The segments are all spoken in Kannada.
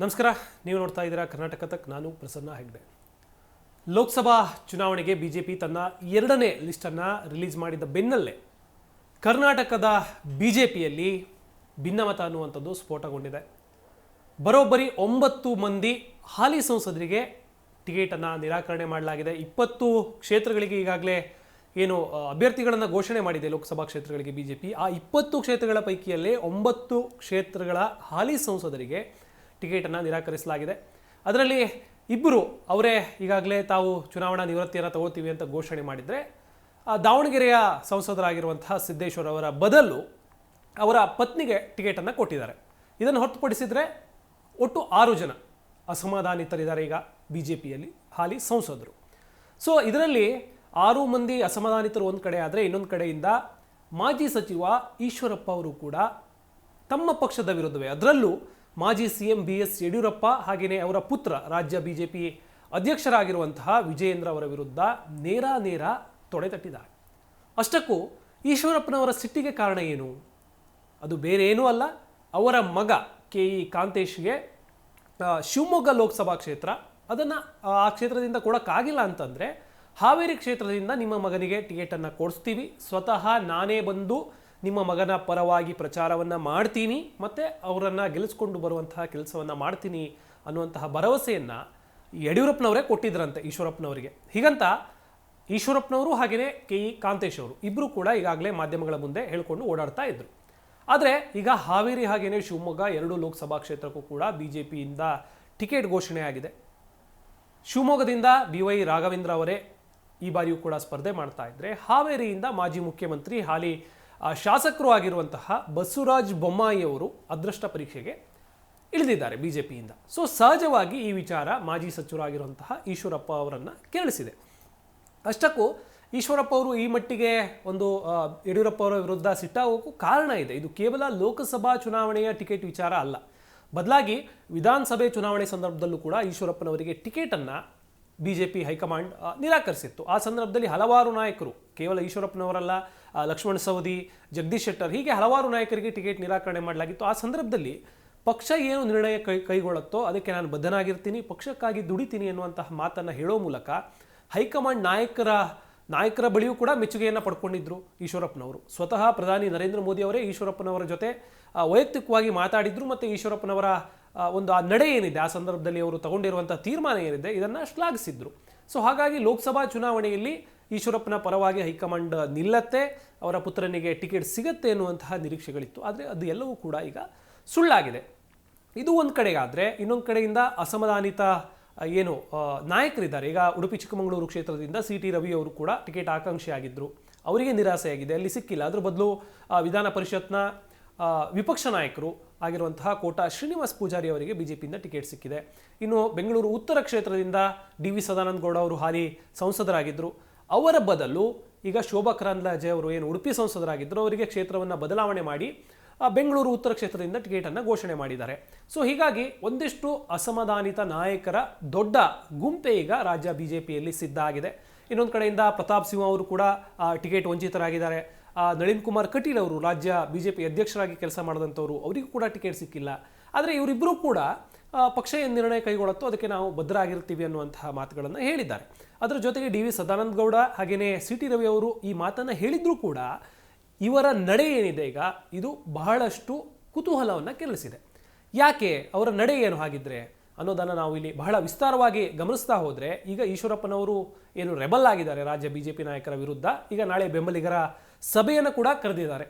ನಮಸ್ಕಾರ, ನೀವು ನೋಡ್ತಾ ಇದ್ದೀರಾ ಕರ್ನಾಟಕ ತಕ್, ನಾನು ಪ್ರಸನ್ನ ಹೆಗ್ಡೆ. ಲೋಕಸಭಾ ಚುನಾವಣೆಗೆ ಬಿ ಜೆ ಪಿ ತನ್ನ ಎರಡನೇ ಲಿಸ್ಟನ್ನು ರಿಲೀಸ್ ಮಾಡಿದ ಬೆನ್ನಲ್ಲೇ ಕರ್ನಾಟಕದ ಬಿ ಜೆ ಪಿಯಲ್ಲಿ ಭಿನ್ನಮತ ಅನ್ನುವಂಥದ್ದು ಸ್ಫೋಟಗೊಂಡಿದೆ. ಬರೋಬ್ಬರಿ ಒಂಬತ್ತು ಮಂದಿ ಹಾಲಿ ಸಂಸದರಿಗೆ ಟಿಕೆಟನ್ನು ನಿರಾಕರಣೆ ಮಾಡಲಾಗಿದೆ. ಇಪ್ಪತ್ತು ಕ್ಷೇತ್ರಗಳಿಗೆ ಈಗಾಗಲೇ ಏನು ಅಭ್ಯರ್ಥಿಗಳನ್ನು ಘೋಷಣೆ ಮಾಡಿದೆ ಲೋಕಸಭಾ ಕ್ಷೇತ್ರಗಳಿಗೆ ಬಿಜೆಪಿ. ಆ ಇಪ್ಪತ್ತು ಕ್ಷೇತ್ರಗಳ ಪೈಕಿಯಲ್ಲೇ ಒಂಬತ್ತು ಕ್ಷೇತ್ರಗಳ ಹಾಲಿ ಸಂಸದರಿಗೆ ಟಿಕೆಟನ್ನು ನಿರಾಕರಿಸಲಾಗಿದೆ. ಅದರಲ್ಲಿ ಇಬ್ಬರು ಅವರೇ ಈಗಾಗಲೇ ತಾವು ಚುನಾವಣಾ ನಿವೃತ್ತಿಯನ್ನು ತಗೋತೀವಿ ಅಂತ ಘೋಷಣೆ ಮಾಡಿದರೆ ದಾವಣಗೆರೆಯ ಸಂಸದರಾಗಿರುವಂತಹ ಸಿದ್ದೇಶ್ವರ್ ಅವರ ಬದಲು ಅವರ ಪತ್ನಿಗೆ ಟಿಕೆಟನ್ನು ಕೊಟ್ಟಿದ್ದಾರೆ. ಇದನ್ನು ಹೊರತುಪಡಿಸಿದರೆ ಒಟ್ಟು ಆರು ಜನ ಅಸಮಾಧಾನಿತರಿದ್ದಾರೆ ಈಗ ಬಿ ಜೆ ಪಿಯಲ್ಲಿ ಹಾಲಿ ಸಂಸದರು. ಸೊ, ಇದರಲ್ಲಿ ಆರು ಮಂದಿ ಅಸಮಾಧಾನಿತರು ಒಂದು ಕಡೆ ಆದರೆ ಇನ್ನೊಂದು ಕಡೆಯಿಂದ ಮಾಜಿ ಸಚಿವ ಈಶ್ವರಪ್ಪ ಅವರು ಕೂಡ ತಮ್ಮ ಪಕ್ಷದ ವಿರುದ್ಧವೇ. ಅದರಲ್ಲೂ ಮಾಜಿ ಸಿಎಂ ಬಿ ಎಸ್ ಯಡಿಯೂರಪ್ಪ ಹಾಗೆಯೇ ಅವರ ಪುತ್ರ ರಾಜ್ಯ ಬಿ ಜೆ ಪಿ ಅಧ್ಯಕ್ಷರಾಗಿರುವಂತಹ ವಿಜಯೇಂದ್ರ ಅವರ ವಿರುದ್ಧ ನೇರ ನೇರ ತೊಡೆತಟ್ಟಿದ್ದಾರೆ ಅಷ್ಟಕ್ಕೂ ಈಶ್ವರಪ್ಪನವರ ಸಿಟ್ಟಿಗೆ ಕಾರಣ ಏನು? ಅದು ಬೇರೆ ಏನೂ ಅಲ್ಲ. ಅವರ ಮಗ ಕೆ ಇ ಕಾಂತೇಶ್ಗೆ ಶಿವಮೊಗ್ಗ ಲೋಕಸಭಾ ಕ್ಷೇತ್ರ, ಅದನ್ನು ಆ ಕ್ಷೇತ್ರದಿಂದ ಕೊಡೋಕ್ಕಾಗಿಲ್ಲ ಅಂತಂದರೆ ಹಾವೇರಿ ಕ್ಷೇತ್ರದಿಂದ ನಿಮ್ಮ ಮಗನಿಗೆ ಟಿಕೆಟನ್ನು ಕೊಡಿಸ್ತೀವಿ. ಸ್ವತಃ ನಾನೇ ಬಂದು ನಿಮ್ಮ ಮಗನ ಪರವಾಗಿ ಪ್ರಚಾರವನ್ನು ಮಾಡ್ತೀನಿ, ಮತ್ತು ಅವರನ್ನು ಗೆಲ್ಲಿಸ್ಕೊಂಡು ಬರುವಂತಹ ಕೆಲಸವನ್ನು ಮಾಡ್ತೀನಿ ಅನ್ನುವಂತಹ ಭರವಸೆಯನ್ನು ಯಡಿಯೂರಪ್ಪನವರೇ ಕೊಟ್ಟಿದ್ರಂತೆ ಈಶ್ವರಪ್ಪನವರಿಗೆ. ಹೀಗಂತ ಈಶ್ವರಪ್ಪನವರು ಹಾಗೆಯೇ ಕೆ ಇ ಕಾಂತೇಶ್ ಅವರು ಇಬ್ಬರು ಕೂಡ ಈಗಾಗಲೇ ಮಾಧ್ಯಮಗಳ ಮುಂದೆ ಹೇಳಿಕೊಂಡು ಓಡಾಡ್ತಾ ಇದ್ರು. ಆದರೆ ಈಗ ಹಾವೇರಿ ಹಾಗೆಯೇ ಶಿವಮೊಗ್ಗ ಎರಡು ಲೋಕಸಭಾ ಕ್ಷೇತ್ರಕ್ಕೂ ಕೂಡ ಬಿ ಜೆ ಪಿಯಿಂದ ಟಿಕೆಟ್ ಘೋಷಣೆಯಾಗಿದೆ ಶಿವಮೊಗ್ಗದಿಂದ ಬಿ ವೈ ರಾಘವೇಂದ್ರ ಅವರೇ ಈ ಬಾರಿಯೂ ಕೂಡ ಸ್ಪರ್ಧೆ ಮಾಡ್ತಾ ಇದ್ರೆ ಹಾವೇರಿಯಿಂದ ಮಾಜಿ ಮುಖ್ಯಮಂತ್ರಿ ಹಾಲಿ ಶಾಸಕರು ಆಗಿರುವಂತಹ ಬಸವರಾಜ್ ಬೊಮ್ಮಾಯಿಯವರು ಅದೃಷ್ಟ ಪರೀಕ್ಷೆಗೆ ಇಳಿದಿದ್ದಾರೆ ಬಿ ಜೆ ಪಿಯಿಂದ ಸೊ ಸಹಜವಾಗಿ ಈ ವಿಚಾರ ಮಾಜಿ ಸಚಿವರಾಗಿರುವಂತಹ ಈಶ್ವರಪ್ಪ ಅವರನ್ನು ಕೇಳಿಸಿದೆ. ಅಷ್ಟಕ್ಕೂ ಈಶ್ವರಪ್ಪ ಅವರು ಈ ಮಟ್ಟಿಗೆ ಒಂದು ಯಡಿಯೂರಪ್ಪ ಅವರ ವಿರುದ್ಧ ಸಿಟ್ಟಾಗೋಕ್ಕೂ ಕಾರಣ ಇದೆ. ಇದು ಕೇವಲ ಲೋಕಸಭಾ ಚುನಾವಣೆಯ ಟಿಕೆಟ್ ವಿಚಾರ ಅಲ್ಲ. ಬದಲಾಗಿ ವಿಧಾನಸಭೆ ಚುನಾವಣೆ ಸಂದರ್ಭದಲ್ಲೂ ಕೂಡ ಈಶ್ವರಪ್ಪನವರಿಗೆ ಟಿಕೆಟನ್ನು B J P high command ನಿರಾಕರಿಸಿತ್ತು. ಆ ಸಂದರ್ಭದಲ್ಲಿ ಹಲವಾರು ನಾಯಕರು, ಕೇವಲ ಈಶ್ವರಪ್ಪನವರಲ್ಲ ಲಕ್ಷ್ಮಣ ಸವದಿ, ಜಗದೀಶ್ ಶೆಟ್ಟರ್, ಹೀಗೆ ಹಲವಾರು ನಾಯಕರಿಗೆ ಟಿಕೆಟ್ ನಿರಾಕರಣೆ ಮಾಡಲಾಗಿತ್ತು. ಆ ಸಂದರ್ಭದಲ್ಲಿ ಪಕ್ಷ ಏನು ನಿರ್ಣಯ ಕೈ, ಕೈಗೊಳ್ಳುತ್ತೋ ಅದಕ್ಕೆ ನಾನು ಬದ್ಧನಾಗಿರ್ತೀನಿ, ಪಕ್ಷಕ್ಕಾಗಿ ದುಡಿತೀನಿ ಎನ್ನುವಂತಹ ಮಾತನ್ನು ಹೇಳೋ ಮೂಲಕ ಹೈಕಮಾಂಡ್ ನಾಯಕರ ನಾಯಕರ ಬಳಿಯೂ ಕೂಡ ಮೆಚ್ಚುಗೆಯನ್ನು ಪಡ್ಕೊಂಡಿದ್ರು ಈಶ್ವರಪ್ಪನವರು. ಸ್ವತಃ ಪ್ರಧಾನಿ ನರೇಂದ್ರ ಮೋದಿ ಅವರೇ ಈಶ್ವರಪ್ಪನವರ ಜೊತೆ ವೈಯಕ್ತಿಕವಾಗಿ ಮಾತಾಡಿದ್ರು ಮತ್ತು ಈಶ್ವರಪ್ಪನವರ ಒಂದು ಆ ನಡೆ ಏನಿದೆ, ಆ ಸಂದರ್ಭದಲ್ಲಿ ಅವರು ತಗೊಂಡಿರುವಂಥ ತೀರ್ಮಾನ ಏನಿದೆ, ಇದನ್ನು ಶ್ಲಾಘಿಸಿದ್ರು. ಸೊ ಹಾಗಾಗಿ ಲೋಕಸಭಾ ಚುನಾವಣೆಯಲ್ಲಿ ಈಶ್ವರಪ್ಪನ ಪರವಾಗಿ ಹೈಕಮಾಂಡ್ ನಿಲ್ಲತ್ತೆ, ಅವರ ಪುತ್ರನಿಗೆ ಟಿಕೆಟ್ ಸಿಗತ್ತೆ ಎನ್ನುವಂತಹ ನಿರೀಕ್ಷೆಗಳಿತ್ತು. ಆದರೆ ಅದು ಎಲ್ಲವೂ ಕೂಡ ಈಗ ಸುಳ್ಳಾಗಿದೆ. ಇದು ಒಂದು ಕಡೆಗಾದರೆ, ಇನ್ನೊಂದು ಕಡೆಯಿಂದ ಅಸಮಾಧಾನಿತ ಏನು ನಾಯಕರಿದ್ದಾರೆ. ಈಗ ಉಡುಪಿ, ಚಿಕ್ಕಮಗಳೂರು ಕ್ಷೇತ್ರದಿಂದ ಸಿ ಟಿ ರವಿ ಅವರು ಕೂಡ ಟಿಕೆಟ್ ಆಕಾಂಕ್ಷಿಯಾಗಿದ್ದರು ಅವರಿಗೆ ನಿರಾಸೆಯಾಗಿದೆ. ಅಲ್ಲಿ ಸಿಕ್ಕಿಲ್ಲ. ಅದ್ರ ಬದಲು ವಿಧಾನ ಪರಿಷತ್ನ ವಿಪಕ್ಷ ನಾಯಕರು ಆಗಿರುವಂತಹ ಕೋಟಾ ಶ್ರೀನಿವಾಸ್ ಪೂಜಾರಿ ಅವರಿಗೆ ಬಿಜೆಪಿಯಿಂದ ಟಿಕೆಟ್ ಸಿಕ್ಕಿದೆ. ಇನ್ನು ಬೆಂಗಳೂರು ಉತ್ತರ ಕ್ಷೇತ್ರದಿಂದ ಡಿ ವಿ ಸದಾನಂದ ಗೌಡ ಅವರು ಹಾಲಿ ಸಂಸದರಾಗಿದ್ದರು ಅವರ ಬದಲು ಈಗ ಶೋಭಾ ಕರಂದ್ಲಾಜೆ ಅವರು ಏನು ಉಡುಪಿ ಸಂಸದರಾಗಿದ್ದರು ಅವರಿಗೆ ಕ್ಷೇತ್ರವನ್ನು ಬದಲಾವಣೆ ಮಾಡಿ ಬೆಂಗಳೂರು ಉತ್ತರ ಕ್ಷೇತ್ರದಿಂದ ಟಿಕೆಟನ್ನು ಘೋಷಣೆ ಮಾಡಿದ್ದಾರೆ. ಸೊ, ಹೀಗಾಗಿ ಒಂದಿಷ್ಟು ಅಸಮಾಧಾನಿತ ನಾಯಕರ ದೊಡ್ಡ ಗುಂಪೆ ಈಗ ರಾಜ್ಯ ಬಿಜೆಪಿಯಲ್ಲಿ ಸಿದ್ಧ ಆಗಿದೆ. ಇನ್ನೊಂದು ಕಡೆಯಿಂದ ಪ್ರತಾಪ್ ಸಿಂಹ ಅವರು ಕೂಡ ಟಿಕೆಟ್ ವಂಚಿತರಾಗಿದ್ದಾರೆ. ನಳಿನ್ ಕುಮಾರ್ ಕಟೀಲ್ ಅವರು ರಾಜ್ಯ ಬಿ ಜೆ ಪಿ ಅಧ್ಯಕ್ಷರಾಗಿ ಕೆಲಸ ಮಾಡಿದಂಥವ್ರು, ಅವರಿಗೂ ಕೂಡ ಟಿಕೆಟ್ ಸಿಕ್ಕಿಲ್ಲ. ಆದರೆ ಇವರಿಬ್ಬರೂ ಕೂಡ ಪಕ್ಷ ಏನು ನಿರ್ಣಯ ಕೈಗೊಳ್ಳುತ್ತೋ ಅದಕ್ಕೆ ನಾವು ಬದ್ಧರಾಗಿರ್ತೀವಿ ಅನ್ನುವಂತಹ ಮಾತುಗಳನ್ನು ಹೇಳಿದ್ದಾರೆ. ಅದರ ಜೊತೆಗೆ ಡಿ ವಿ ಸದಾನಂದ ಗೌಡ ಹಾಗೆಯೇ ಸಿ ಟಿ ರವಿ ಅವರು ಈ ಮಾತನ್ನು ಹೇಳಿದರೂ ಕೂಡ ಇವರ ನಡೆ ಏನಿದೆ ಈಗ, ಇದು ಬಹಳಷ್ಟು ಕುತೂಹಲವನ್ನು ಕೆರಳಿಸಿದೆ. ಯಾಕೆ? ಅವರ ನಡೆ ಏನು ಹಾಗಿದ್ರೆ? ಅನ್ನೋದನ್ನು ನಾವು ಇಲ್ಲಿ ಬಹಳ ವಿಸ್ತಾರವಾಗಿ ಗಮನಿಸ್ತಾ ಹೋದರೆ, ಈಗ ಈಶ್ವರಪ್ಪನವರು ಏನು ರೆಬಲ್ ಆಗಿದ್ದಾರೆ ರಾಜ್ಯ ಬಿ ಜೆ ಪಿ ನಾಯಕರ ವಿರುದ್ಧ. ಈಗ ನಾಳೆ ಬೆಂಬಲಿಗರ ಸಭೆಯನ್ನು ಕೂಡ ಕರೆದಿದ್ದಾರೆ.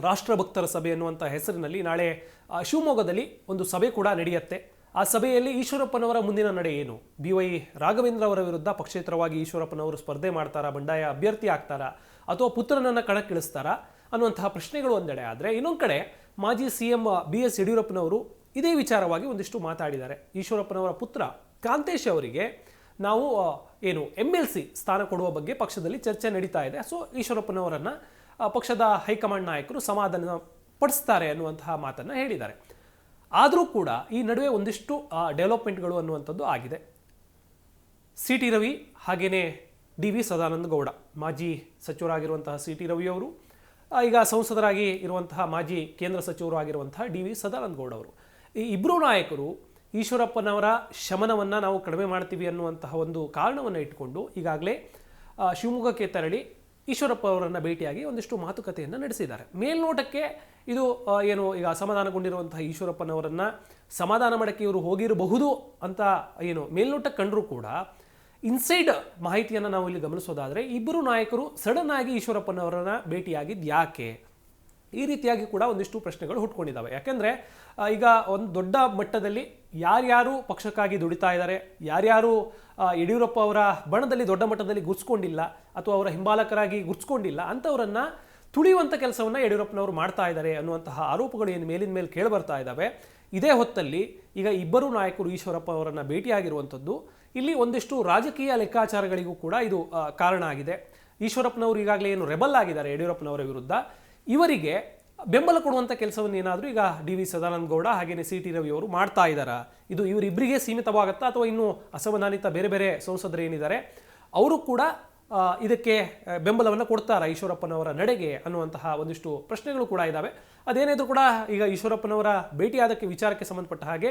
ರಾಷ್ಟ್ರಭಕ್ತರ ಸಭೆ ಎನ್ನುವಂಥ ಹೆಸರಿನಲ್ಲಿ ನಾಳೆ ಶಿವಮೊಗ್ಗದಲ್ಲಿ ಒಂದು ಸಭೆ ಕೂಡ ನಡೆಯುತ್ತೆ. ಆ ಸಭೆಯಲ್ಲಿ ಈಶ್ವರಪ್ಪನವರ ಮುಂದಿನ ನಡೆ ಏನು? ಬಿ ವೈ ರಾಘವೇಂದ್ರ ಅವರ ವಿರುದ್ಧ ಪಕ್ಷೇತರವಾಗಿ ಈಶ್ವರಪ್ಪನವರು ಸ್ಪರ್ಧೆ ಮಾಡ್ತಾರಾ? ಬಂಡಾಯ ಅಭ್ಯರ್ಥಿ ಆಗ್ತಾರಾ? ಅಥವಾ ಪುತ್ರನನ್ನು ಕಣಕ್ಕಿಳಿಸ್ತಾರಾ? ಅನ್ನುವಂತಹ ಪ್ರಶ್ನೆಗಳು ಒಂದೆಡೆ ಆದರೆ, ಇನ್ನೊಂದು ಕಡೆ ಮಾಜಿ ಸಿ ಎಂ ಬಿ ಎಸ್ ಯಡಿಯೂರಪ್ಪನವರು ಇದೇ ವಿಚಾರವಾಗಿ ಒಂದಿಷ್ಟು ಮಾತಾಡಿದ್ದಾರೆ. ಈಶ್ವರಪ್ಪನವರ ಪುತ್ರ ಕಾಂತೇಶ್ ಅವರಿಗೆ ನಾವು ಏನು ಎಂ ಎಲ್ ಸಿ ಸ್ಥಾನ ಕೊಡುವ ಬಗ್ಗೆ ಪಕ್ಷದಲ್ಲಿ ಚರ್ಚೆ ನಡೀತಾ ಇದೆ. ಸೊ ಈಶ್ವರಪ್ಪನವರನ್ನು ಪಕ್ಷದ ಹೈಕಮಾಂಡ್ ನಾಯಕರು ಸಮಾಧಾನ ಪಡಿಸ್ತಾರೆ ಅನ್ನುವಂತಹ ಮಾತನ್ನು ಹೇಳಿದ್ದಾರೆ. ಆದರೂ ಕೂಡ ಈ ನಡುವೆ ಒಂದಿಷ್ಟು ಡೆವಲಪ್ಮೆಂಟ್ಗಳು ಅನ್ನುವಂಥದ್ದು ಆಗಿದೆ. ಸಿ ಟಿ ರವಿ ಹಾಗೆಯೇ ಡಿ ವಿ ಸದಾನಂದ ಗೌಡ, ಮಾಜಿ ಸಚಿವರಾಗಿರುವಂತಹ ಸಿ ಟಿ ರವಿ ಅವರು ಈಗ ಸಂಸದರಾಗಿ ಇರುವಂತಹ ಮಾಜಿ ಕೇಂದ್ರ ಸಚಿವರು ಆಗಿರುವಂತಹ ಡಿ ವಿ ಸದಾನಂದ ಗೌಡ ಅವರು. ಈ ಇಬ್ಬರು ನಾಯಕರು ಈಶ್ವರಪ್ಪನವರ ಶಮನವನ್ನು ನಾವು ಕಡಿಮೆ ಮಾಡ್ತೀವಿ ಅನ್ನುವಂತಹ ಒಂದು ಕಾರಣವನ್ನು ಇಟ್ಕೊಂಡು ಈಗಾಗಲೇ ಶಿವಮೊಗ್ಗಕ್ಕೆ ತೆರಳಿ ಈಶ್ವರಪ್ಪ ಅವರನ್ನು ಭೇಟಿಯಾಗಿ ಒಂದಿಷ್ಟು ಮಾತುಕತೆಯನ್ನು ನಡೆಸಿದ್ದಾರೆ. ಮೇಲ್ನೋಟಕ್ಕೆ ಇದು ಏನು ಈಗ ಅಸಮಾಧಾನಗೊಂಡಿರುವಂತಹ ಈಶ್ವರಪ್ಪನವರನ್ನು ಸಮಾಧಾನ ಮಾಡೋಕ್ಕೆ ಇವರು ಹೋಗಿರಬಹುದು ಅಂತ ಏನು ಮೇಲ್ನೋಟಕ್ಕೆ ಕಂಡರೂ ಕೂಡ ಇನ್ಸೈಡ್ ಮಾಹಿತಿಯನ್ನು ನಾವು ಇಲ್ಲಿ ಗಮನಿಸೋದಾದರೆ ಇಬ್ಬರು ನಾಯಕರು ಸಡನ್ ಆಗಿ ಈಶ್ವರಪ್ಪನವರನ್ನ ಭೇಟಿಯಾಗಿದ್ದು ಯಾಕೆ? ಈ ರೀತಿಯಾಗಿ ಕೂಡ ಒಂದಿಷ್ಟು ಪ್ರಶ್ನೆಗಳು ಹುಟ್ಕೊಂಡಿದ್ದಾವೆ ಯಾಕೆಂದರೆ ಈಗ ಒಂದು ದೊಡ್ಡ ಮಟ್ಟದಲ್ಲಿ ಯಾರ್ಯಾರು ಪಕ್ಷಕ್ಕಾಗಿ ದುಡಿತಾ ಇದ್ದಾರೆ, ಯಾರ್ಯಾರು ಯಡಿಯೂರಪ್ಪ ಅವರ ಬಣದಲ್ಲಿ ದೊಡ್ಡ ಮಟ್ಟದಲ್ಲಿ ಗುರ್ಸ್ಕೊಂಡಿಲ್ಲ ಅಥವಾ ಅವರ ಹಿಂಬಾಲಕರಾಗಿ ಗುರ್ಸ್ಕೊಂಡಿಲ್ಲ, ಅಂಥವರನ್ನು ತುಳಿಯುವಂಥ ಕೆಲಸವನ್ನು ಯಡಿಯೂರಪ್ಪನವರು ಮಾಡ್ತಾ ಇದ್ದಾರೆ ಅನ್ನುವಂತಹ ಆರೋಪಗಳು ಏನು ಮೇಲಿನ ಮೇಲೆ ಕೇಳಿ ಬರ್ತಾ ಇದ್ದಾವೆ. ಇದೇ ಹೊತ್ತಲ್ಲಿ ಈಗ ಇಬ್ಬರು ನಾಯಕರು ಈಶ್ವರಪ್ಪ ಅವರನ್ನು ಭೇಟಿಯಾಗಿರುವಂಥದ್ದು. ಇಲ್ಲಿ ಒಂದಿಷ್ಟು ರಾಜಕೀಯ ಲೆಕ್ಕಾಚಾರಗಳಿಗೂ ಕೂಡ ಇದು ಕಾರಣ ಆಗಿದೆ. ಈಶ್ವರಪ್ಪನವರು ಈಗಾಗಲೇ ಏನು ರೆಬಲ್ ಆಗಿದ್ದಾರೆ ಯಡಿಯೂರಪ್ಪನವರ ವಿರುದ್ಧ. ಇವರಿಗೆ ಬೆಂಬಲ ಕೊಡುವಂಥ ಕೆಲಸವನ್ನು ಏನಾದರೂ ಈಗ ಡಿ ವಿ ಸದಾನಂದ ಗೌಡ ಹಾಗೆಯೇ ಸಿ ಟಿ ರವಿ ಅವರು ಮಾಡ್ತಾ ಇದ್ದಾರಾ ಇದು ಇವರಿಬ್ಬರಿಗೆ ಸೀಮಿತವಾಗುತ್ತಾ ಅಥವಾ ಇನ್ನೂ ಅಸಮಾನಿತ ಬೇರೆ ಬೇರೆ ಸಂಸದರು ಏನಿದ್ದಾರೆ? ಅವರು ಕೂಡ ಇದಕ್ಕೆ ಬೆಂಬಲವನ್ನು ಕೊಡ್ತಾರಾ ಈಶ್ವರಪ್ಪನವರ ನಡೆಗೆ ಅನ್ನುವಂತಹ ಒಂದಿಷ್ಟು ಪ್ರಶ್ನೆಗಳು ಕೂಡ ಇದ್ದಾವೆ ಅದೇನಿದ್ರು ಕೂಡ ಈಗ ಈಶ್ವರಪ್ಪನವರ ಭೇಟಿಯಾದಕ್ಕೆ ವಿಚಾರಕ್ಕೆ ಸಂಬಂಧಪಟ್ಟ ಹಾಗೆ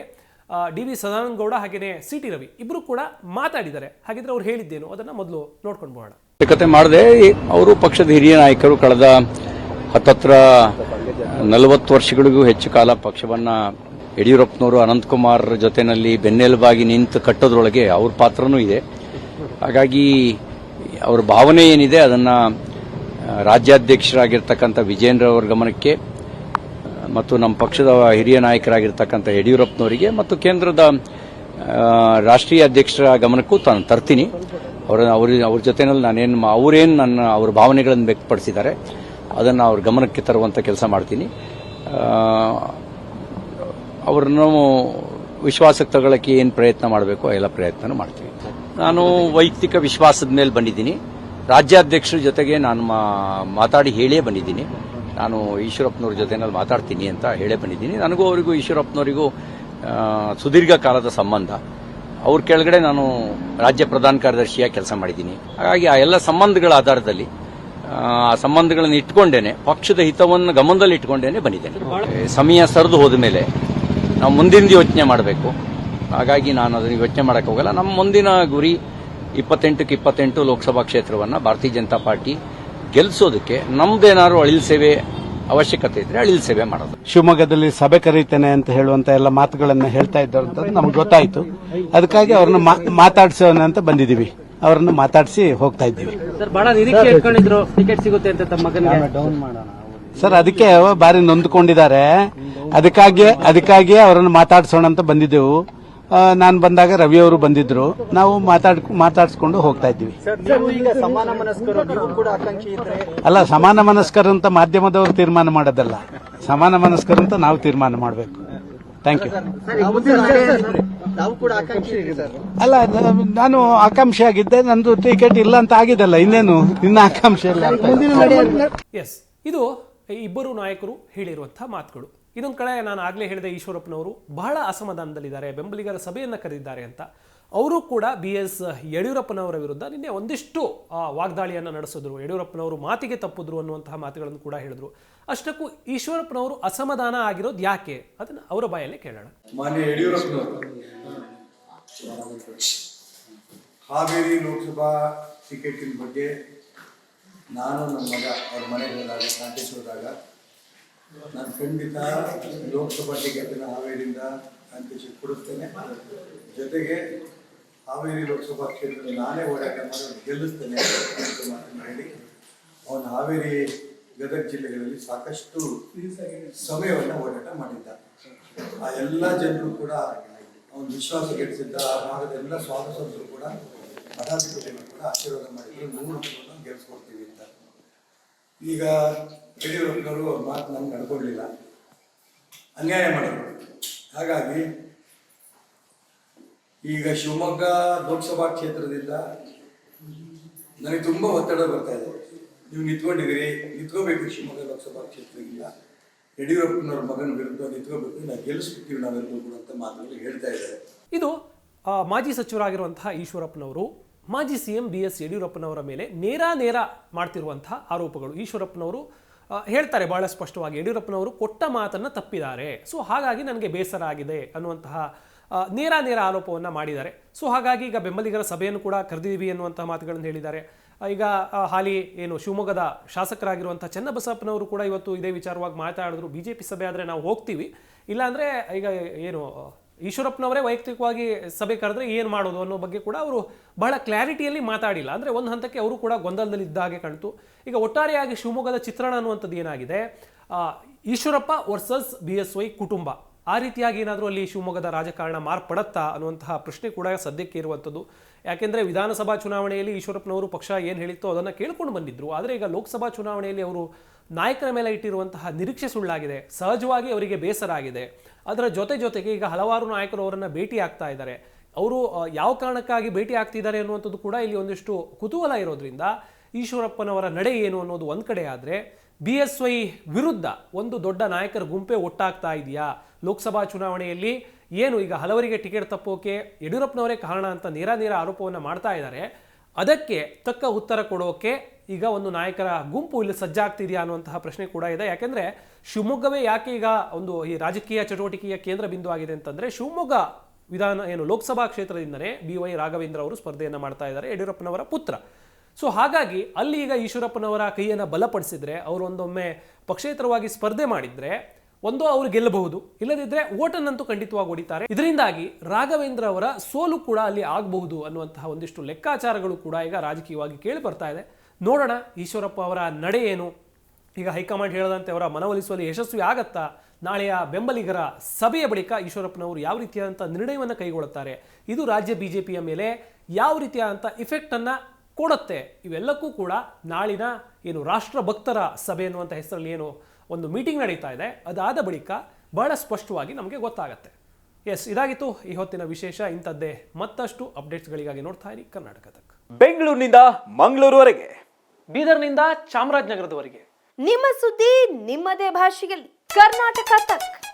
ಡಿ ವಿ ಸದಾನಂದ ಗೌಡ ಹಾಗೆಯೇ ಸಿ ಟಿ ರವಿ ಇಬ್ಬರು ಕೂಡ ಮಾತಾಡಿದ್ದಾರೆ. ಹಾಗಿದ್ರೆ ಅವ್ರು ಹೇಳಿದ್ದೇನು? ಅದನ್ನು ಮೊದಲು ನೋಡ್ಕೊಂಡು ಬೋಣ ಮಾಡದೆ, ಅವರು ಪಕ್ಷದ ಹಿರಿಯ ನಾಯಕರು ಕಳೆದ ಹತ್ತತ್ರ ನಲವತ್ತು ವರ್ಷಗಳಿಗೂ ಹೆಚ್ಚು ಕಾಲ ಪಕ್ಷವನ್ನ ಯಡಿಯೂರಪ್ಪನವರು ಅನಂತಕುಮಾರ್ ಜೊತೆನಲ್ಲಿ ಬೆನ್ನೆಲುಬಾಗಿ ನಿಂತು ಕಟ್ಟೋದ್ರೊಳಗೆ ಅವ್ರ ಪಾತ್ರನೂ ಇದೆ. ಹಾಗಾಗಿ ಅವ್ರ ಭಾವನೆ ಏನಿದೆ ಅದನ್ನ ರಾಜ್ಯಾಧ್ಯಕ್ಷರಾಗಿರ್ತಕ್ಕಂಥ ವಿಜೇಂದ್ರ ಅವರ ಗಮನಕ್ಕೆ, ಮತ್ತು ನಮ್ಮ ಪಕ್ಷದ ಹಿರಿಯ ನಾಯಕರಾಗಿರ್ತಕ್ಕಂಥ ಯಡಿಯೂರಪ್ಪನವರಿಗೆ ಮತ್ತು ಕೇಂದ್ರದ ರಾಷ್ಟ್ರೀಯ ಅಧ್ಯಕ್ಷರ ಗಮನಕ್ಕೂ ತಾನು ತರ್ತೀನಿ. ಅವರ, ಅವ್ರ ಅವ್ರ ಜೊತೆನಲ್ಲಿ ನಾನೇನು ಅವರೇನು ನನ್ನ, ಅವ್ರ ಭಾವನೆಗಳನ್ನು ವ್ಯಕ್ತಪಡಿಸಿದ್ದಾರೆ. ಅದನ್ನು ಅವ್ರ ಗಮನಕ್ಕೆ ತರುವಂಥ ಕೆಲಸ ಮಾಡ್ತೀನಿ. ಅವ್ರನ್ನು ವಿಶ್ವಾಸಕ್ಕೆ ತಗೊಳ್ಳೋಕ್ಕೆ ಏನು ಪ್ರಯತ್ನ ಮಾಡಬೇಕು ಎಲ್ಲ ಪ್ರಯತ್ನ ಮಾಡ್ತೀವಿ. ನಾನು ವೈಯಕ್ತಿಕ ವಿಶ್ವಾಸದ ಮೇಲೆ ಬಂದಿದ್ದೀನಿ. ರಾಜ್ಯಾಧ್ಯಕ್ಷರ ಜೊತೆಗೆ ನಾನು ಮಾತಾಡಿ ಹೇಳೇ ಬಂದಿದ್ದೀನಿ. ನಾನು ಈಶ್ವರಪ್ಪನವ್ರ ಜೊತೆನಲ್ಲಿ ಮಾತಾಡ್ತೀನಿ ಅಂತ ಹೇಳೇ ಬಂದಿದ್ದೀನಿ. ನನಗೂ ಅವರಿಗೂ ಈಶ್ವರಪ್ಪನವರಿಗೂ ಸುದೀರ್ಘ ಕಾಲದ ಸಂಬಂಧ. ಅವ್ರ ಕೆಳಗಡೆ ನಾನು ರಾಜ್ಯ ಪ್ರಧಾನ ಕಾರ್ಯದರ್ಶಿಯಾಗಿ ಕೆಲಸ ಮಾಡಿದ್ದೀನಿ. ಹಾಗಾಗಿ ಆ ಎಲ್ಲ ಸಂಬಂಧಗಳ ಆಧಾರದಲ್ಲಿ ಆ ಸಂಬಂಧಗಳನ್ನು ಇಟ್ಕೊಂಡೇನೆ ಪಕ್ಷದ ಹಿತವನ್ನು ಗಮನದಲ್ಲಿ ಇಟ್ಕೊಂಡೇನೆ ಬಂದಿದ್ದೇನೆ. ಸಮಯ ಸರಿದು ಹೋದ ಮೇಲೆ ನಾವು ಮುಂದಿನ ಯೋಚನೆ ಮಾಡಬೇಕು. ಹಾಗಾಗಿ ನಾನು ಅದನ್ನು ಯೋಚನೆ ಮಾಡಕ್ಕೆ ಹೋಗಲ್ಲ. ನಮ್ಮ ಮುಂದಿನ ಗುರಿ ಇಪ್ಪತ್ತೆಂಟಕ್ಕೆ ಇಪ್ಪತ್ತೆಂಟು ಲೋಕಸಭಾ ಕ್ಷೇತ್ರವನ್ನು ಭಾರತೀಯ ಜನತಾ ಪಾರ್ಟಿ ಗೆಲ್ಲಿಸೋದಕ್ಕೆ ನಮ್ದೇನಾದ್ರು ಅಳಿಲ್ ಸೇವೆ ಅವಶ್ಯಕತೆ ಇದ್ರೆ ಅಳಿಲ್ ಸೇವೆ ಮಾಡೋದು. ಶಿವಮೊಗ್ಗದಲ್ಲಿ ಸಭೆ ಕರೀತೇನೆ ಅಂತ ಹೇಳುವಂತ ಎಲ್ಲ ಮಾತುಗಳನ್ನು ಹೇಳ್ತಾ ಇದ್ದಾರೆ ಅಂತ ನಮ್ಗೆ ಗೊತ್ತಾಯ್ತು. ಅದಕ್ಕಾಗಿ ಅವ್ರನ್ನ ಮಾತಾಡಿಸೋಣ ಮಾತಾಡ್ಸೋಣ ಅಂತ ಬಂದಿದ್ದೀವಿ. ಅವರನ್ನು ಮಾತಾಡಿಸಿ ಹೋಗ್ತಾ ಇದ್ದೀವಿ. ಸರ್ ಬಹಳ ನಿರೀಕ್ಷೆ ಇಟ್ಕೊಂಡಿದ್ರು. ಟಿಕೆಟ್ ಸಿಗುತ್ತೆ ಅಂತ ತಮ್ಮ ಮಗನಿಗೆ. ಸರ್ ಅದಕ್ಕೆ ಬಾರಿ ನೊಂದ್ಕೊಂಡಿದ್ದಾರೆ. ಅದಕ್ಕಾಗಿ ಅದಕ್ಕಾಗಿ ಅವರನ್ನು ಮಾತಾಡಿಸೋಣ ಅಂತ ಬಂದಿದ್ದೆವು. ನಾನು ಬಂದಾಗ ರವಿ ಅವರು ಬಂದಿದ್ರು. ನಾವು ಮಾತಾಡ್ ಮಾತಾಡಿಸ್ಕೊಂಡು ಹೋಗ್ತಾ ಇದ್ದೀವಿ. ಅಲ್ಲ ಸಮಾನ ಮನಸ್ಕರ ಅಂತ ಮಾಧ್ಯಮದವರು ತೀರ್ಮಾನ ಮಾಡೋದಲ್ಲ. ಸಮಾನ ಮನಸ್ಕರ ಅಂತ ನಾವು ತೀರ್ಮಾನ ಮಾಡಬೇಕು. ಥ್ಯಾಂಕ್ ಯು ಅಲ್ಲ ನಾನು ಆಕಾಂಕ್ಷಿ ಆಗಿದ್ದೆ ನಂದು ಟಿಕೆಟ್ ಇಲ್ಲ ಅಂತ ಆಗಿದಲ್ಲ ಇನ್ನೇನು? ಇನ್ನ ಆಕಾಂಕ್ಷೆ ಇಲ್ಲ ಅಂತ. ಎಸ್ ಇದು ಇಬ್ಬರು ನಾಯಕರು ಹೇಳಿರುವಂತಹ ಮಾತುಗಳು. ಇದೊಂದು ಕಡೆ ನಾನು ಆಗಲೇ ಹೇಳಿದ ಈಶ್ವರಪ್ಪನವರು ಬಹಳ ಅಸಮಾಧಾನದಲ್ಲಿದ್ದಾರೆ ಬೆಂಬಲಿಗರ ಸಭೆಯನ್ನು ಕರೆದಿದ್ದಾರೆ ಅಂತ. ಅವರು ಕೂಡ ಬಿ ಎಸ್ ಯಡಿಯೂರಪ್ಪನವರ ವಿರುದ್ಧ ನಿನ್ನೆ ಒಂದಿಷ್ಟು ವಾಗ್ದಾಳಿಯನ್ನು ನಡೆಸಿದ್ರು. ಯಡಿಯೂರಪ್ಪನವರು ಮಾತಿಗೆ ತಪ್ಪಿದ್ರು ಅನ್ನುವಂತಹ ಮಾತುಗಳನ್ನು ಕೂಡ ಹೇಳಿದ್ರು. ಅಷ್ಟಕ್ಕೂ ಈಶ್ವರಪ್ಪನವರು ಅಸಮಾಧಾನ ಆಗಿರೋದು ಯಾಕೆ? ಅದನ್ನು ಅವರ ಬಾಯಲ್ಲೇ ಕೇಳೋಣ. ಮಾನ್ಯ ಯಡಿಯೂರಪ್ಪನವರು, ಹಾವೇರಿ ಲೋಕಸಭಾ ಟಿಕೆಟಿನ ಬಗ್ಗೆ ನಾನು ನನ್ನ ಮಗ, ಅವ್ರ ಮನೆಗೆ ಹೋದಾಗ ಕಾಂಟೆಸ್ಟ್ ಹೋದಾಗ, ನಾನು ಖಂಡಿತ ಲೋಕಸಭಾ ಟಿಕೆಟನ್ನು ಹಾವೇರಿಯಿಂದ ಕಾಂಟೆಸ್ಟ್ ಕೊಡುತ್ತೇನೆ. ಜೊತೆಗೆ ಹಾವೇರಿ ಲೋಕಸಭಾ ಕ್ಷೇತ್ರದಲ್ಲಿ ನಾನೇ ಹೋರಾಟ ಮಾಡಿ ಗೆಲ್ಲಿಸ್ತೇನೆ ಅಂತ ಮಾತನ್ನು ಅವನು ಹಾವೇರಿ ಗದಗ ಜಿಲ್ಲೆಗಳಲ್ಲಿ ಸಾಕಷ್ಟು ಸಮಯವನ್ನು ಹೋರಾಟ ಮಾಡಿದ್ದ. ಆ ಎಲ್ಲ ಜನರು ಕೂಡ ಅವನು ವಿಶ್ವಾಸ ಗೆಲ್ಲಿಸಿದ್ದ ಆ ಭಾಗದ ಎಲ್ಲ ಸ್ವಾತಂತ್ರ್ಯರು ಕೂಡ ಮಠಾಧಿಪತಿಗಳು ಕೂಡ ಆಶೀರ್ವಾದ ಮಾಡಿದ್ರು ನೂರು ಮತಗಳನ್ನು ಗೆಲ್ಸ್ಕೊಡ್ತೀವಿ ಅಂತ. ಈಗ ಯಡಿಯೂರಪ್ಪನವರು ಮಾತು ನಮ್ಗೆ ನಡ್ಕೊಳ್ಲಿಲ್ಲ ಅನ್ಯಾಯ ಮಾಡಿದ್ರು ಹಾಗಾಗಿ ಈಗ ಶಿವಮೊಗ್ಗ ಲೋಕಸಭಾ ಕ್ಷೇತ್ರದಿಂದ ನನಗೆ ತುಂಬ ಒತ್ತಡ ಬರ್ತಾ ಇದೆ. ನೀವು ನಿಂತ್ಕೊಂಡಿದ್ದೀರಿ, ನಿಂತ್ಕೋಬೇಕು ಶಿವಮೊಗ್ಗ ಲೋಕಸಭಾ ಕ್ಷೇತ್ರದಿಂದ. ಯಡಿಯೂರಪ್ಪನವ್ರ ಮಗನ ವಿರುದ್ಧ ನಿಂತ್ಕೋಬೇಕು ನಾವು ಗೆಲ್ಲಿಸ್ಬಿಡ್ತೀವಿ ನಾವೆಲ್ಲರೂ ಕೂಡ ಅಂತ ಮಾತುಗಳು ಹೇಳ್ತಾ ಇದ್ದಾರೆ. ಇದು ಮಾಜಿ ಸಚಿವರಾಗಿರುವಂತಹ ಈಶ್ವರಪ್ಪನವರು, ಮಾಜಿ ಸಿ ಎಂ ಬಿ ಎಸ್ ಯಡಿಯೂರಪ್ಪನವರ ಮೇಲೆ ನೇರ ನೇರ ಮಾಡ್ತಿರುವಂತಹ ಆರೋಪಗಳು. ಈಶ್ವರಪ್ಪನವರು ಹೇಳ್ತಾರೆ ಬಹಳ ಸ್ಪಷ್ಟವಾಗಿ, ಯಡಿಯೂರಪ್ಪನವರು ಕೊಟ್ಟ ಮಾತನ್ನು ತಪ್ಪಿದ್ದಾರೆ. ಸೊ, ಹಾಗಾಗಿ ನನಗೆ ಬೇಸರ ಆಗಿದೆ ಅನ್ನುವಂತಹ ನೇರ ನೇರ ಆರೋಪವನ್ನು ಮಾಡಿದ್ದಾರೆ. ಸೊ ಹಾಗಾಗಿ ಈಗ ಬೆಂಬಲಿಗರ ಸಭೆಯನ್ನು ಕೂಡ ಕರೆದಿದ್ದೀವಿ ಅನ್ನುವಂಥ ಮಾತುಗಳನ್ನು ಹೇಳಿದ್ದಾರೆ. ಈಗ ಹಾಲಿ ಏನು ಶಿವಮೊಗ್ಗದ ಶಾಸಕರಾಗಿರುವಂಥ ಚನ್ನಬಸಪ್ಪನವರು ಕೂಡ ಇವತ್ತು ಇದೇ ವಿಚಾರವಾಗಿ ಮಾತಾಡಿದ್ರು. ಬಿ ಜೆ ಪಿ ಸಭೆ ಆದರೆ ನಾವು ಹೋಗ್ತೀವಿ. ಇಲ್ಲಾಂದರೆ ಈಗ ಏನು, ಈಶ್ವರಪ್ಪನವರೇ ವೈಯಕ್ತಿಕವಾಗಿ ಸಭೆ ಕರೆದ್ರೆ ಏನು ಮಾಡೋದು ಅನ್ನೋ ಬಗ್ಗೆ ಕೂಡ ಅವರು ಬಹಳ ಕ್ಲಾರಿಟಿಯಲ್ಲಿ ಮಾತಾಡಿಲ್ಲ. ಅಂದರೆ ಒಂದು ಹಂತಕ್ಕೆ ಅವರು ಕೂಡ ಗೊಂದಲದಲ್ಲಿ ಇದ್ದ ಹಾಗೆ ಕಾಣ್ತು. ಈಗ ಒಟ್ಟಾರೆಯಾಗಿ ಶಿವಮೊಗ್ಗದ ಚಿತ್ರಣ ಅನ್ನುವಂಥದ್ದು ಏನಾಗಿದೆ? Eshwarappa versus B S Y ಕುಟುಂಬ. ಆ ರೀತಿಯಾಗಿ ಏನಾದರೂ ಅಲ್ಲಿ ಶಿವಮೊಗ್ಗದ ರಾಜಕಾರಣ ಮಾರ್ಪಡತ್ತಾ ಅನ್ನುವಂತಹ ಪ್ರಶ್ನೆ ಕೂಡ ಸದ್ಯಕ್ಕೆ ಇರುವಂಥದ್ದು. ಯಾಕೆಂದರೆ ವಿಧಾನಸಭಾ ಚುನಾವಣೆಯಲ್ಲಿ ಈಶ್ವರಪ್ಪನವರು ಪಕ್ಷ ಏನು ಹೇಳಿತ್ತೋ ಅದನ್ನು ಕೇಳ್ಕೊಂಡು ಬಂದಿದ್ದರು ಆದರೆ ಈಗ ಲೋಕಸಭಾ ಚುನಾವಣೆಯಲ್ಲಿ ಅವರು ನಾಯಕರ ಮೇಲೆ ಇಟ್ಟಿರುವಂತಹ ನಿರೀಕ್ಷೆ ಸುಳ್ಳಾಗಿದೆ. ಸಹಜವಾಗಿ ಅವರಿಗೆ ಬೇಸರ ಆಗಿದೆ. ಅದರ ಜೊತೆ ಜೊತೆಗೆ ಈಗ ಹಲವಾರು ನಾಯಕರು ಅವರನ್ನು ಭೇಟಿ ಆಗ್ತಾ ಇದ್ದಾರೆ. ಅವರು ಯಾವ ಕಾರಣಕ್ಕಾಗಿ ಭೇಟಿ ಆಗ್ತಿದ್ದಾರೆ ಅನ್ನುವಂಥದ್ದು ಕೂಡ ಇಲ್ಲಿ ಒಂದಿಷ್ಟು ಕುತೂಹಲ ಇರೋದ್ರಿಂದ ಈಶ್ವರಪ್ಪನವರ ನಡೆ ಏನು ಅನ್ನೋದು ಒಂದು ಕಡೆ ಆದರೆ ಬಿ ಎಸ್ ವೈ ವಿರುದ್ಧ ಒಂದು ದೊಡ್ಡ ನಾಯಕರ ಗುಂಪೇ ಒಟ್ಟಾಗ್ತಾ ಇದೆಯಾ? ಲೋಕಸಭಾ ಚುನಾವಣೆಯಲ್ಲಿ ಏನು ಈಗ ಹಲವರಿಗೆ ಟಿಕೆಟ್ ತಪ್ಪೋಕೆ ಯಡಿಯೂರಪ್ಪನವರೇ ಕಾರಣ ಅಂತ ನೇರ ನೇರ ಆರೋಪವನ್ನು ಮಾಡ್ತಾ ಇದ್ದಾರೆ. ಅದಕ್ಕೆ ತಕ್ಕ ಉತ್ತರ ಕೊಡೋಕೆ ಈಗ ಒಂದು ನಾಯಕರ ಗುಂಪು ಇಲ್ಲಿ ಸಜ್ಜಾಗ್ತಿದೆಯಾ ಅನ್ನುವಂತಹ ಪ್ರಶ್ನೆ ಕೂಡ ಇದೆ. ಯಾಕೆಂದರೆ ಶಿವಮೊಗ್ಗವೇ ಯಾಕೆ ಈಗ ಒಂದು ಈ ರಾಜಕೀಯ ಚಟುವಟಿಕೆಯ ಕೇಂದ್ರ ಬಿಂದು ಆಗಿದೆ ಅಂತಂದರೆ ಶಿವಮೊಗ್ಗ ವಿಧಾನ ಏನು ಲೋಕಸಭಾ ಕ್ಷೇತ್ರದಿಂದಲೇ ಬಿ ವೈ ರಾಘವೇಂದ್ರ ಅವರು ಸ್ಪರ್ಧೆಯನ್ನು ಮಾಡ್ತಾ ಇದ್ದಾರೆ ಯಡಿಯೂರಪ್ಪನವರ ಪುತ್ರ. ಸೊ ಹಾಗಾಗಿ ಅಲ್ಲಿ ಈಗ ಈಶ್ವರಪ್ಪನವರ ಕೈಯನ್ನು ಬಲಪಡಿಸಿದ್ರೆ, ಅವರು ಒಂದೊಮ್ಮೆ ಪಕ್ಷೇತರವಾಗಿ ಸ್ಪರ್ಧೆ ಮಾಡಿದರೆ, ಒಂದು ಅವರು ಗೆಲ್ಲಬಹುದು. ಇಲ್ಲದಿದ್ದರೆ ಓಟನ್ನಂತೂ ಖಂಡಿತವಾಗಿ ಹೊಡಿತಾರೆ. ಇದರಿಂದಾಗಿ ರಾಘವೇಂದ್ರ ಅವರ ಸೋಲು ಕೂಡ ಅಲ್ಲಿ ಆಗಬಹುದು ಅನ್ನುವಂತಹ ಒಂದಿಷ್ಟು ಲೆಕ್ಕಾಚಾರಗಳು ಕೂಡ ಈಗ ರಾಜಕೀಯವಾಗಿ ಕೇಳಿ ಬರ್ತಾ ಇದೆ. ನೋಡೋಣ ಈಶ್ವರಪ್ಪ ಅವರ ನಡೆ ಏನು. ಈಗ ಹೈಕಮಾಂಡ್ ಹೇಳದಂತೆ ಅವರ ಮನವೊಲಿಸುವಲ್ಲಿ ಯಶಸ್ವಿ ಆಗತ್ತಾ? ನಾಳೆಯ ಬೆಂಬಲಿಗರ ಸಭೆಯ ಬಳಿಕ ಈಶ್ವರಪ್ಪನವರು ಯಾವ ರೀತಿಯಾದಂಥ ನಿರ್ಣಯವನ್ನು ಕೈಗೊಳ್ಳುತ್ತಾರೆ? ಇದು ರಾಜ್ಯ ಬಿಜೆಪಿಯ ಮೇಲೆ ಯಾವ ರೀತಿಯಾದಂಥ ಇಫೆಕ್ಟನ್ನು ಕೊಡುತ್ತೆ. ಇವೆಲ್ಲಕ್ಕೂ ಕೂಡ ನಾಳಿನ ಏನು ರಾಷ್ಟ್ರ ಭಕ್ತರ ಸಭೆ ಅನ್ನುವಂಥ ಹೆಸರಲ್ಲಿ ಏನು ಒಂದು ಮೀಟಿಂಗ್ ನಡೀತಾ ಇದೆ. ಅದಾದ ಬಳಿಕ ಬಹಳ ಸ್ಪಷ್ಟವಾಗಿ ನಮಗೆ ಗೊತ್ತಾಗತ್ತೆ. ಎಸ್ ಇದಾಗಿತ್ತು ಈ ಹೊತ್ತಿನ ವಿಶೇಷ. ಇಂಥದ್ದೇ ಮತ್ತಷ್ಟು ಅಪ್ಡೇಟ್ಸ್ಗಳಿಗಾಗಿ ನೋಡ್ತಾ ಇರಿ ಕರ್ನಾಟಕ ತಕ್. ಬೆಂಗಳೂರಿನಿಂದ ಮಂಗಳೂರುವರೆಗೆ. ಬೀದರ್ನಿಂದ ಚಾಮರಾಜನಗರದವರೆಗೆ. ನಿಮ್ಮ ಸುದ್ದಿ ನಿಮ್ಮದೇ ಭಾಷೆಯಲ್ಲಿ. ಕರ್ನಾಟಕ ತಕ್.